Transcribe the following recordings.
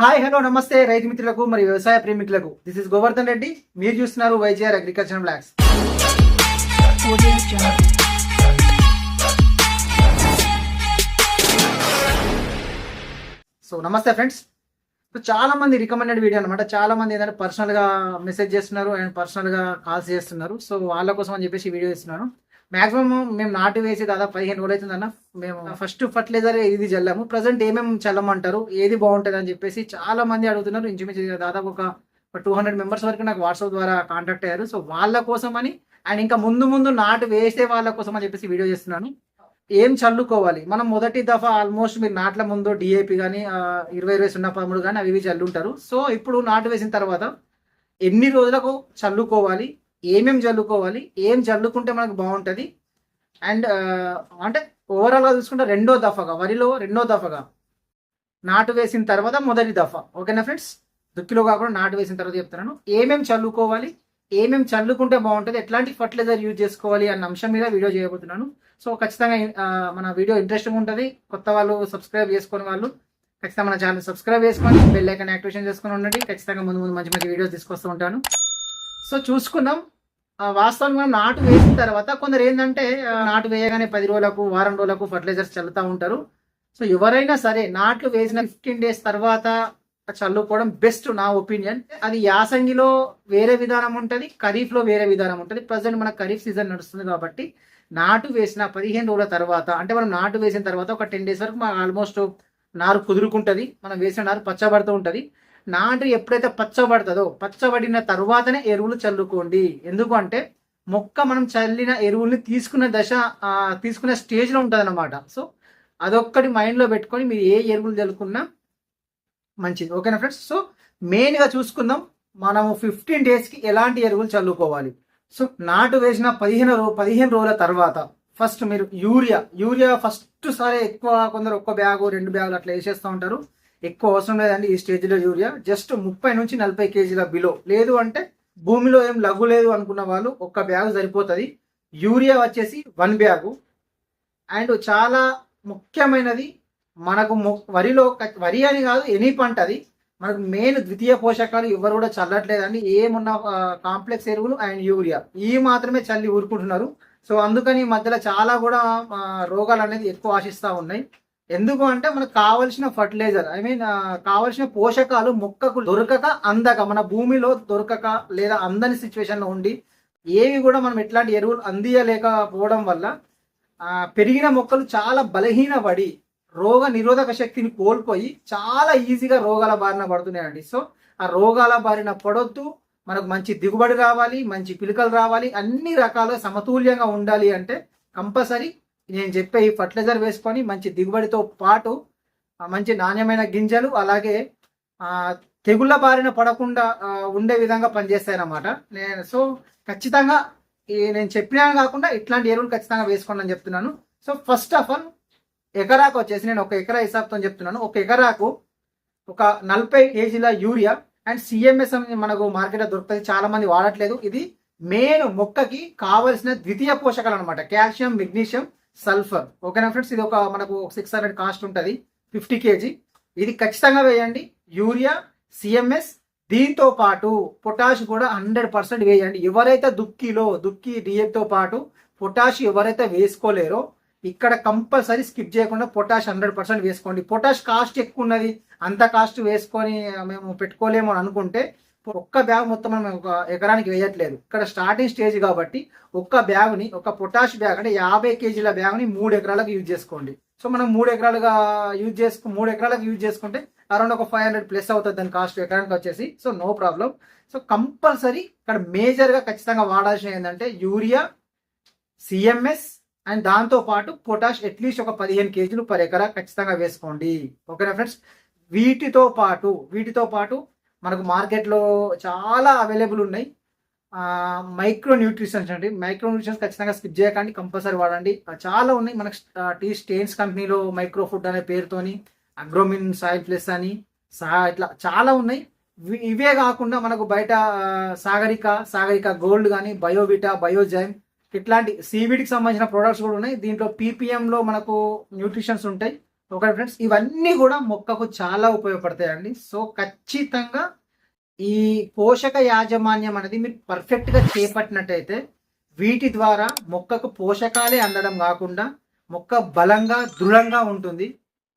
Hi hello నమస్తే రైతు మిత్రులకు మరియు వ్యవసాయ ప్రేమికులకు. This is Govardhan Reddy. మీరు చూస్తున్నారు వైజీఆర్ అగ్రికల్చర్ బ్లాగ్స్. సో నమస్తే ఫ్రెండ్స్. సో చాలా మంది రికమెండెడ్ వీడియో అనమాట చాలా మంది ఏంటంటే పర్సనల్గా మెసేజ్ చేస్తున్నారు అండ్ పర్సనల్గా కాల్స్ చేస్తున్నారు. సో వాళ్ళ కోసం అని చెప్పేసి వీడియో ఇస్తున్నాను. మాక్సిమం మేము నాటు వేసి దాదాపు పదిహేను రోజులు అవుతుందన్న. మేము ఫస్ట్ ఫర్టిలైజర్ ఇది చల్లాము. ప్రజెంట్ ఏమేమి చల్లమంటారు? ఏది బాగుంటుంది అని చెప్పేసి చాలా మంది అడుగుతున్నారు. ఇంచుమించు దాదాపు ఒక టూ హండ్రెడ్ మెంబర్స్ వరకు నాకు వాట్సాప్ ద్వారా కాంటాక్ట్ అయ్యారు. సో వాళ్ళ కోసం అని అండ్ ఇంకా ముందు ముందు నాటు వేసే వాళ్ళ కోసం అని చెప్పేసి వీడియో చేస్తున్నాను. ఏం చల్లుకోవాలి? మనం మొదటి దఫా ఆల్మోస్ట్ మీరు నాట్ల ముందు డిఏపి కానీ ఇరవై ఇరవై సున్నా పదమూడు కానీ అవి ఇవి చల్లుంటారు. సో ఇప్పుడు నాటు వేసిన తర్వాత ఎన్ని రోజులకు చల్లుకోవాలి? ఏమేమి చల్లుకోవాలి ఏం చల్లుకుంటే మనకు బాగుంటుంది అండ్ అంటే ఓవరాల్గా చూసుకుంటే రెండో దఫాగా వరిలో రెండో దఫాగా నాటు వేసిన తర్వాత మొదటి దఫా. ఓకేనా ఫ్రెండ్స్? దుక్కిలో కాకుండా నాటు వేసిన తర్వాత చెప్తున్నాను. ఏమేమి చల్లుకోవాలి ఏమేమి చల్లుకుంటే బాగుంటుంది ఎట్లాంటి ఫర్టిలైజర్ యూజ్ చేసుకోవాలి అన్న అంశం మీద వీడియో చేయబోతున్నాను. సో ఖచ్చితంగా మన వీడియో ఇంట్రెస్టింగ్ ఉంటుంది. కొత్త వాళ్ళు సబ్స్క్రైబ్ చేసుకుని వాళ్ళు ఖచ్చితంగా మన ఛానల్ సబ్స్క్రైబ్ చేసుకొని బెల్ యాక్టివేషన్ చేసుకొని ఉండండి. ఖచ్చితంగా ముందు ముందు మంచి మంచి వీడియోస్ తీసుకొస్తూ ఉంటాను. సో చూసుకుందాం వాస్తవంగా మనం నాటు వేసిన తర్వాత కొందరు ఏంటంటే నాటు వేయగానే పది రోజులకు వారం రోజులకు ఫర్టిలైజర్స్ చల్లుతూ ఉంటారు. సో ఎవరైనా సరే నాట్లు వేసిన ఫిఫ్టీన్ డేస్ తర్వాత చల్లుకోవడం బెస్ట్ నా ఒపీనియన్ అది యాసంగిలో వేరే విధానం ఉంటుంది ఖరీఫ్లో వేరే విధానం ఉంటుంది. ప్రజెంట్ మన ఖరీఫ్ సీజన్ నడుస్తుంది కాబట్టి నాటు వేసిన పదిహేను రోజుల తర్వాత అంటే మనం నాటు వేసిన తర్వాత ఒక టెన్ డేస్ వరకు మనకు ఆల్మోస్ట్ నారు కుదురుకుంటుంది. మనం వేసిన నారు పచ్చబడుతూ ఉంటుంది. నాటు ఎప్పుడైతే పచ్చబడుతుందో పచ్చబడిన తర్వాతనే ఎరువులు చల్లుకోండి. ఎందుకంటే మొక్క మనం చల్లిన ఎరువుల్ని తీసుకునే దశ తీసుకునే స్టేజ్లో ఉంటుంది అనమాట సో అదొక్కటి మైండ్లో పెట్టుకొని మీరు ఏ ఎరువులు చల్లుకున్నా మంచిది. ఓకేనా ఫ్రెండ్స్? సో మెయిన్గా చూసుకుందాం. మనము ఫిఫ్టీన్ డేస్కి ఎలాంటి ఎరువులు చల్లుకోవాలి? సో నాటు వేసిన పదిహేను రో పదిహేను రోజుల తర్వాత ఫస్ట్ మీరు యూరియా యూరియా ఫస్ట్ సారి ఎక్కువ కొందరు ఒక్క బ్యాగు రెండు బ్యాగులు అట్లా వేసేస్తూ ఉంటారు. ఎక్కువ అవసరం లేదండి ఈ స్టేజ్లో యూరియా. జస్ట్ ముప్పై నుంచి నలభై కేజీల బిలో. లేదు అంటే భూమిలో ఏం లఘు లేదు అనుకున్న వాళ్ళు ఒక్క బ్యాగ్ సరిపోతుంది. యూరియా వచ్చేసి వన్ బ్యాగు. అండ్ చాలా ముఖ్యమైనది మనకు మొ- వరిలో వరి అని కాదు ఎనీ పంట అది. మనకు మెయిన్ ద్వితీయ పోషకాలు ఎవరు కూడా చల్లట్లేదండి. ఏమున్న కాంప్లెక్స్ ఎరువులు అండ్ యూరియా. ఈ మాత్రమే చల్లి ఊరుకుంటున్నారు. సో అందుకని ఈ మధ్యలో చాలా కూడా రోగాలు అనేది ఎక్కువ ఆశిస్తూ ఉన్నాయి. ఎందుకు అంటే మనకు కావలసిన ఫర్టిలైజర్ ఐ మీన్ కావలసిన పోషకాలు మొక్కకు దొరకక అందక మన భూమిలో దొరకక లేదా అందని సిచ్యువేషన్లో ఉండి ఏవి కూడా మనం ఎట్లాంటి ఎరువులు అందియలేకపోవడం వల్ల పెరిగిన మొక్కలు చాలా బలహీనపడి రోగ నిరోధక శక్తిని కోల్పోయి చాలా ఈజీగా రోగాల బారిన పడుతున్నాయండి. సో ఆ రోగాల బారిన పడొద్దు మనకు మంచి దిగుబడి రావాలి మంచి పిలకలు రావాలి అన్ని రకాలుగా సమతుల్యంగా ఉండాలి అంటే కంపల్సరీ నేను చెప్పే ఈ ఫర్టిలైజర్ వేసుకొని మంచి దిగుబడితో పాటు మంచి నాణ్యమైన గింజలు అలాగే తెగుళ్ళ బారిన పడకుండా ఉండే విధంగా పనిచేస్తాయి అన్నమాట నేను సో ఖచ్చితంగా ఈ నేను చెప్పినా కాకుండా ఇట్లాంటి ఎరువులు ఖచ్చితంగా వేసుకోండి అని చెప్తున్నాను. సో ఫస్ట్ ఆఫ్ ఆల్ ఎకరాకు వచ్చేసి నేను ఒక ఎకరా హిసాబ్తో చెప్తున్నాను. ఒక ఎకరాకు ఒక నలభై కేజీల యూరియా అండ్ సిఎంఎస్ అని మనకు మార్కెట్లో దొరుకుతుంది. చాలా మంది వాడట్లేదు. ఇది మెయిన్ మొక్కకి కావలసిన ద్వితీయ పోషకాలు అనమాట కాల్షియం మెగ్నీషియం సల్ఫర్. ఓకేనా ఫ్రెండ్స్? ఇది ఒక మనకు సిక్స్ హండ్రెడ్ కాస్ట్ ఉంటుంది. ఫిఫ్టీ కేజీ ఇది ఖచ్చితంగా వేయండి. యూరియా సిఎంఎస్ దీంతో పాటు పొటాష్ కూడా హండ్రెడ్ పర్సెంట్ వేయండి. ఎవరైతే దుక్కిలో దుక్కి డిఎఫ్తో పాటు పొటాష్ ఎవరైతే వేసుకోలేరో ఇక్కడ కంపల్సరీ స్కిప్ చేయకుండా పొటాష్ హండ్రెడ్ పర్సెంట్ వేసుకోండి. పొటాష్ కాస్ట్ ఎక్కువ ఉన్నది. అంత కాస్ట్ వేసుకొని మేము పెట్టుకోలేము అని అనుకుంటే ఒక్క బ్యాగ్ మొత్తం మనం ఒక ఎకరానికి వేయట్లేదు. ఇక్కడ స్టార్టింగ్ స్టేజ్ కాబట్టి ఒక్క బ్యాగ్ని ఒక పొటాష్ బ్యాగ్ అంటే యాభై కేజీల బ్యాగ్ని మూడు ఎకరాలకు యూజ్ చేసుకోండి. సో మనం మూడు ఎకరాలుగా యూజ్ చేసుకు మూడు ఎకరాలకు యూజ్ చేసుకుంటే అరౌండ్ ఒక ఫైవ్ హండ్రెడ్ ప్లస్ అవుతుంది దాని కాస్ట్ ఎకరానికి వచ్చేసి. So no problem so compulsory ఇక్కడ మేజర్గా ఖచ్చితంగా వాడాల్సిన ఏంటంటే యూరియా సిఎంఎస్ అండ్ దాంతో పాటు పొటాష్ అట్లీస్ట్ ఒక పదిహేను కేజీలు పర్ ఎకరా ఖచ్చితంగా వేసుకోండి. ఓకేనా ఫ్రెండ్స్ వీటితో పాటు వీటితో పాటు మనకు మార్కెట్లో చాలా అవైలబుల్ ఉన్నాయి. మైక్రో న్యూట్రిషన్స్ అండి. మైక్రో న్యూట్రిషన్స్ ఖచ్చితంగా స్కిప్ చేయకండి కంపల్సరీ వాడండి. చాలా ఉన్నాయి. మనకు టీ స్టేన్స్ కంపెనీలో మైక్రో ఫుడ్ అనే పేరుతోని అగ్రోమిన్ సాయిల్ ప్లస్ అని సహా ఇట్లా చాలా ఉన్నాయి. ఇవి- ఇవే కాకుండా మనకు బయట సాగరిక సాగరిక గోల్డ్ కానీ బయోవిటా బయోజైమ్ ఇట్లాంటి సీవీడ్కి సంబంధించిన ప్రొడక్ట్స్ కూడా ఉన్నాయి. దీంట్లో పీపీఎంలో మనకు న్యూట్రిషన్స్ ఉంటాయి. ఓకే ఫ్రెండ్స్ ఇవన్నీ కూడా మొక్కకు చాలా ఉపయోగపడతాయండి. సో ఖచ్చితంగా ఈ పోషక యాజమాన్యం అనేది మీరు పర్ఫెక్ట్గా చేపట్టినట్టయితే వీటి ద్వారా మొక్కకు పోషకాలే అందడం కాకుండా మొక్క బలంగా దృఢంగా ఉంటుంది.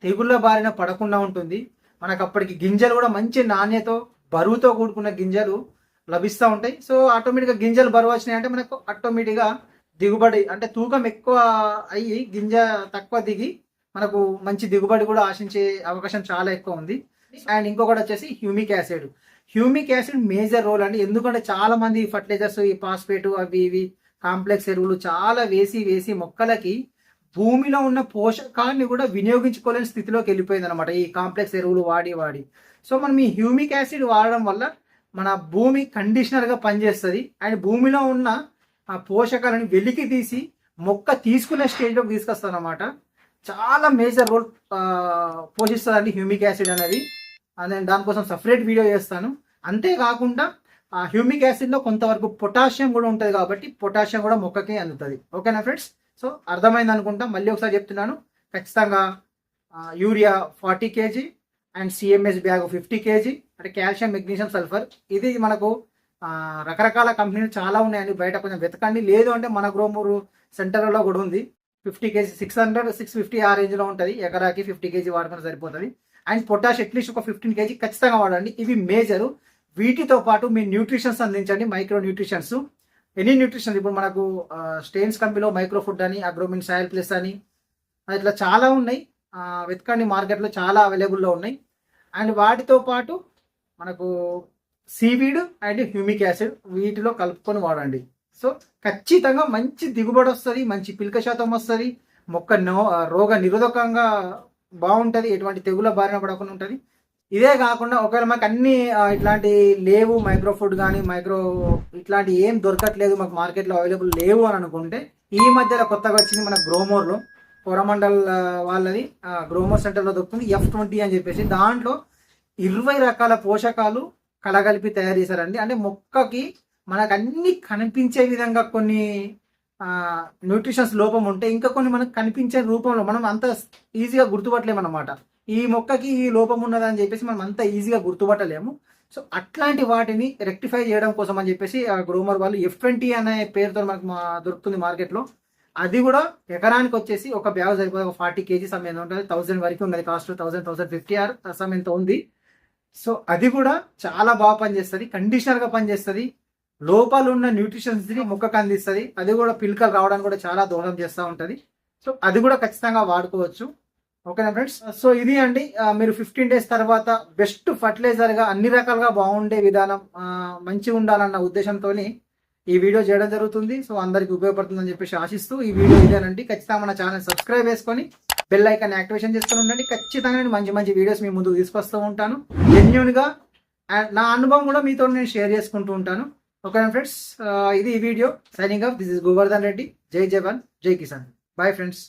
తెగుళ్ళ బారిన పడకుండా ఉంటుంది. మనకు అప్పటికి గింజలు కూడా మంచి నాణ్యతో బరువుతో కూడుకున్న గింజలు లభిస్తూ ఉంటాయి. సో ఆటోమేటిక్గా గింజలు బరువు వచ్చినాయి అంటే మనకు ఆటోమేటిక్గా దిగుబడి అంటే తూకం ఎక్కువ అయ్యి గింజ తక్కువ దిగి మనకు మంచి దిగుబడి కూడా ఆశించే అవకాశం చాలా ఎక్కువ ఉంది. అండ్ ఇంకొకటి వచ్చేసి humic acid. Humic acid major role అండి. ఎందుకంటే చాలా మంది ఫర్టిలైజర్స్ ఈ పాస్పేట్ అవి ఇవి కాంప్లెక్స్ ఎరువులు చాలా వేసి వేసి మొక్కలకి భూమిలో ఉన్న పోషకాలని కూడా వినియోగించుకోలేని స్థితిలోకి వెళ్ళిపోయింది అనమాట ఈ కాంప్లెక్స్ ఎరువులు వాడి వాడి. సో మనం ఈ హ్యూమిక్ యాసిడ్ వాడడం వల్ల మన భూమి కండిషనర్గా పనిచేస్తుంది. అండ్ భూమిలో ఉన్న ఆ పోషకాలను వెలికి తీసి మొక్క తీసుకునే స్టేజ్లోకి తీసుకొస్తాను అనమాట చాలా మేజర్ రోల్ పోషిస్తుందండి హ్యూమిక్ యాసిడ్ అనేది. నేను దానికోసం సపరేట్ వీడియో చేస్తాను. అంతేకాకుండా ఆ హ్యూమిక్ యాసిడ్లో కొంతవరకు పొటాషియం కూడా ఉంటుంది కాబట్టి పొటాషియం కూడా మొక్కకి అందుతుంది. ఓకేనా ఫ్రెండ్స్ సో అర్థమైంది అనుకుంటా. మళ్ళీ ఒకసారి చెప్తున్నాను. ఖచ్చితంగా urea forty KG and CMS bag fifty KG అంటే కాల్షియం మెగ్నీషియం సల్ఫర్ ఇది మనకు రకరకాల కంపెనీలు చాలా ఉన్నాయండి. బయట కొంచెం వెతకండి. లేదు అంటే మన గ్రోమూరు సెంటర్లో కూడా ఉంది. Fifty KG six hundred six fifty ఆ రేంజ్లో ఉంటుంది. ఎకరాకి ఫిఫ్టీ కేజీ వాడుకుని సరిపోతుంది. అండ్ పొటాష్ అట్లీస్ట్ ఒక ఫిఫ్టీన్ కేజీ ఖచ్చితంగా వాడండి. ఇవి మేజరు. వీటితో పాటు మీ న్యూట్రిషన్స్ అందించండి. Micro nutritions any nutrition. ఇప్పుడు మనకు స్టెయిన్స్ కంపెనీలో మైక్రో ఫుడ్ అని అగ్రోమిన్ సాయిల్ ప్లస్ అని ఇట్లా చాలా ఉన్నాయి. వెతకండి. మార్కెట్లో చాలా అవైలబుల్లో ఉన్నాయి. అండ్ వాటితో పాటు మనకు సీవీడ్ అండ్ హ్యూమిక్ యాసిడ్ వీటిలో కలుపుకొని వాడండి. సో ఖచ్చితంగా మంచి దిగుబడి వస్తుంది మంచి పిల్క శాతం వస్తుంది. మొక్క నో రోగ నిరోధకంగా బాగుంటుంది ఎటువంటి తెగుల బారిన పడకుండా ఉంటుంది. ఇదే కాకుండా ఒకవేళ మాకు అన్ని ఇట్లాంటి లేవు మైక్రో ఫుడ్ కానీ మైక్రో ఇట్లాంటి ఏం దొరకట్లేదు మాకు మార్కెట్లో అవైలబుల్ లేవు అని అనుకుంటే ఈ మధ్యలో కొత్తగా వచ్చింది మన గ్రోమోర్లో కోరమండల్ వాళ్ళది ఆ, గ్రోమోర్ సెంటర్లో దొరుకుతుంది ఎఫ్ ట్వంటీ అని చెప్పేసి. దాంట్లో ఇరవై రకాల పోషకాలు కలగలిపి తయారు చేశారండి. అంటే మొక్కకి మనకు అన్ని కనిపించే విధంగా కొన్ని న్యూట్రిషన్స్ లోపం ఉంటే ఇంకా కొన్ని మనకు కనిపించే రూపంలో మనం అంత ఈజీగా గుర్తుపట్టలేము అనమాట ఈ మొక్కకి ఈ లోపం ఉన్నదని చెప్పేసి మనం అంత ఈజీగా గుర్తుపట్టలేము. సో అట్లాంటి వాటిని రెక్టిఫై చేయడం కోసం అని చెప్పేసి ఆ గ్రోమర్ వాళ్ళు ఎఫ్ ట్వంటీ అనే పేరుతో మనకు దొరుకుతుంది మార్కెట్లో. అది కూడా ఎకరానికి వచ్చేసి ఒక బ్యాగ్ సరిపోయి ఒక ఫార్టీ కేజీ సమయం ఉంటుంది. థౌసండ్ వరకు ఉన్నది. Cost thousand thousand fifty are సమయంతో ఉంది. సో అది కూడా చాలా బాగా పనిచేస్తుంది. కండిషనర్గా పనిచేస్తుంది. లోపాలు ఉన్న న్యూట్రిషన్స్ని మొక్కకు అందిస్తుంది అది కూడా పిలకలు రావడానికి కూడా చాలా దోహదం చేస్తూ ఉంటుంది. సో అది కూడా ఖచ్చితంగా వాడుకోవచ్చు. ఓకేనా ఫ్రెండ్స్? సో ఇది అండి. మీరు ఫిఫ్టీన్ డేస్ తర్వాత బెస్ట్ ఫర్టిలైజర్గా అన్ని రకాలుగా బాగుండే విధానం ఆ, మంచిగా ఉండాలన్న ఉద్దేశంతో ఈ వీడియో చేయడం జరుగుతుంది. సో అందరికి ఉపయోగపడుతుందని చెప్పేసి ఆశిస్తూ ఈ వీడియో ఇదేనండి. ఖచ్చితంగా మన ఛానల్ సబ్స్క్రైబ్ చేసుకొని బెల్ ఐకాన్ యాక్టివేషన్ చేసుకుని ఉండండి. ఖచ్చితంగా నేను మంచి మంచి వీడియోస్ మీ ముందుకు తీసుకొస్తూ ఉంటాను. జెన్యున్గా అండ్ నా అనుభవం కూడా మీతో నేను షేర్ చేసుకుంటూ ఉంటాను. ఓకే ఫ్రెండ్స్ ఇది ఈ video signing off this is Govardhan Reddy జై జవాన్ జై కిసాన్ బాయ్ ఫ్రెండ్స్